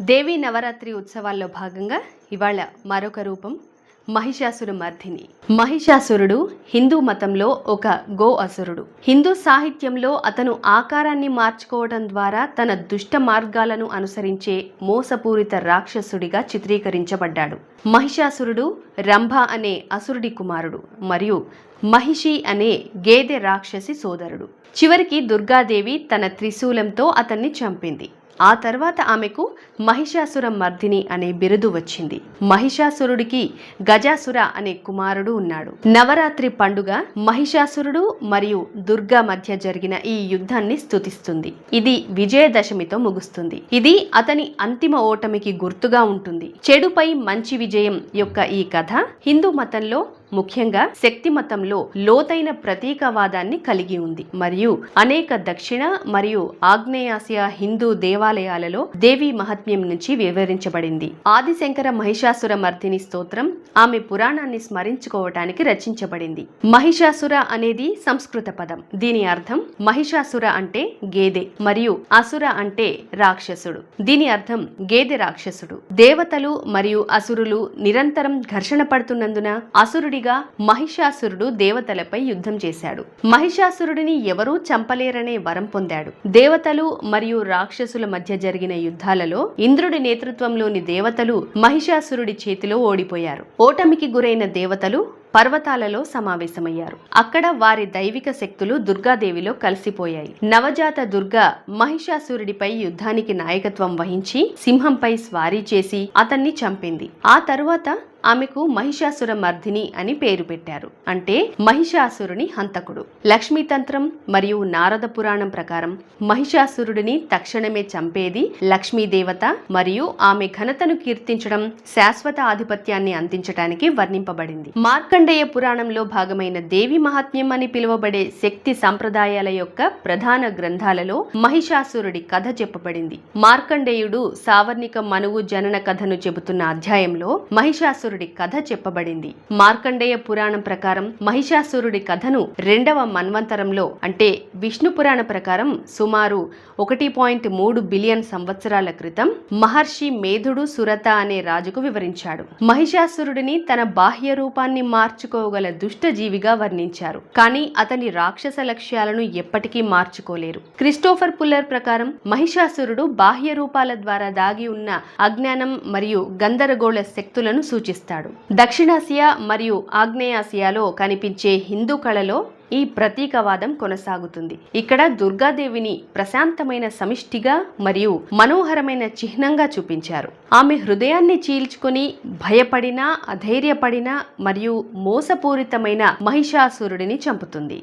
దేవీ నవరాత్రి ఉత్సవాల్లో భాగంగా ఇవాళ మరొక రూపం మహిషాసుర మర్ధిని. మహిషాసురుడు హిందూ మతంలో ఒక గో అసురుడు. హిందూ సాహిత్యంలో అతను ఆకారాన్ని మార్చుకోవడం ద్వారా తన దుష్ట మార్గాలను అనుసరించే మోసపూరిత రాక్షసుడిగా చిత్రీకరించబడ్డాడు. మహిషాసురుడు రంభ అనే అసురుడి కుమారుడు మరియు మహిషి అనే గేదె రాక్షసి సోదరుడు. చివరికి దుర్గాదేవి తన త్రిశూలంతో అతన్ని చంపింది. ఆ తర్వాత ఆమెకు మహిషాసుర మర్దిని అనే బిరుదు వచ్చింది. మహిషాసురుడికి గజాసుర అనే కుమారుడు ఉన్నాడు. నవరాత్రి పండుగ మహిషాసురుడు మరియు దుర్గా మధ్య జరిగిన ఈ యుద్ధాన్ని స్తుతిస్తుంది. ఇది విజయదశమితో ముగుస్తుంది. ఇది అతని అంతిమ ఓటమికి గుర్తుగా ఉంటుంది. చెడుపై మంచి విజయం యొక్క ఈ కథ హిందూ మతంలో ముఖ్యంగా శక్తి మతంలో లోతైన ప్రతీకవాదాన్ని కలిగి ఉంది. మరియు అనేక దక్షిణ మరియు ఆగ్నేయాసియా హిందూ దేవాలయాలలో దేవి మహాత్మ్యం నుంచి వివరించబడింది. ఆదిశంకర మహిషాసుర మర్దిని స్తోత్రం ఆమె పురాణాన్ని స్మరించుకోవటానికి రచించబడింది. మహిషాసుర అనేది సంస్కృత పదం. దీని అర్థం మహిషాసుర అంటే గేదె మరియు అసుర అంటే రాక్షసుడు. దీని అర్థం గేదె రాక్షసుడు. దేవతలు మరియు అసురులు నిరంతరం ఘర్షణ పడుతున్నందున అసురుడి అసురుడిగా మహిషాసురుడు దేవతలపై యుద్ధం చేశాడు. మహిషాసురుడిని ఎవరూ చంపలేరనే వరం పొందాడు. దేవతలు మరియు రాక్షసుల మధ్య జరిగిన యుద్ధాలలో ఇంద్రుడి నేతృత్వంలోని దేవతలు మహిషాసురుడి చేతిలో ఓడిపోయారు. ఓటమికి గురైన దేవతలు పర్వతాలలో సమావేశమయ్యారు. అక్కడ వారి దైవిక శక్తులు దుర్గాదేవిలో కలిసిపోయాయి. నవజాత దుర్గా మహిషాసురుడిపై యుద్ధానికి నాయకత్వం వహించి సింహంపై స్వారీ చేసి అతన్ని చంపింది. ఆ తరువాత ఆమెకు మహిషాసుర మర్ధిని అని పేరు పెట్టారు. అంటే మహిషాసురుని హంతకుడు. లక్ష్మీతంత్రం మరియు నారద పురాణం ప్రకారం మహిషాసురుడిని తక్షణమే చంపేది లక్ష్మీదేవత మరియు ఆమె ఘనతను కీర్తించడం శాశ్వత ఆధిపత్యాన్ని అందించడానికి వర్ణింపబడింది. మార్కండేయ పురాణంలో భాగమైన దేవి మహాత్మ్యం అని పిలువబడే శక్తి సంప్రదాయాల యొక్క ప్రధాన గ్రంథాలలో మహిషాసురుడి కథ చెప్పబడింది. మార్కండేయుడు సావర్ణిక మనువు జనన కథను చెబుతున్న అధ్యాయంలో మహిషాసురుడి కథ చెప్పబడింది. మార్కండేయ పురాణం ప్రకారం మహిషాసురుడి కథను రెండవ మన్వంతరంలో అంటే విష్ణు పురాణ ప్రకారం సుమారు ఒకటి పాయింట్ మూడు బిలియన్ సంవత్సరాల క్రితం మహర్షి మేధుడు సురత అనే రాజుకు వివరించాడు. మహిషాసురుడిని తన బాహ్య రూపాన్ని మార్చుకోగల దుష్టజీవిగా వర్ణించారు. కానీ అతని రాక్షస లక్ష్యాలను ఎప్పటికీ మార్చుకోలేరు. క్రిస్టోఫర్ పుల్లర్ ప్రకారం మహిషాసురుడు బాహ్య రూపాల ద్వారా దాగి ఉన్న అజ్ఞానం మరియు గందరగోళ శక్తులను సూచిస్తాడు. దక్షిణాసియా మరియు ఆగ్నేయాసియాలో కనిపించే హిందూ కళలో ఈ ప్రతీకవాదం కొనసాగుతుంది. ఇక్కడ దుర్గాదేవిని ప్రశాంతమైన సమిష్టిగా మరియు మనోహరమైన చిహ్నంగా చూపించారు. ఆమె హృదయాన్ని చీల్చుకుని భయపడిన అధైర్యపడిన మరియు మోసపూరితమైన మహిషాసురుడిని చంపుతుంది.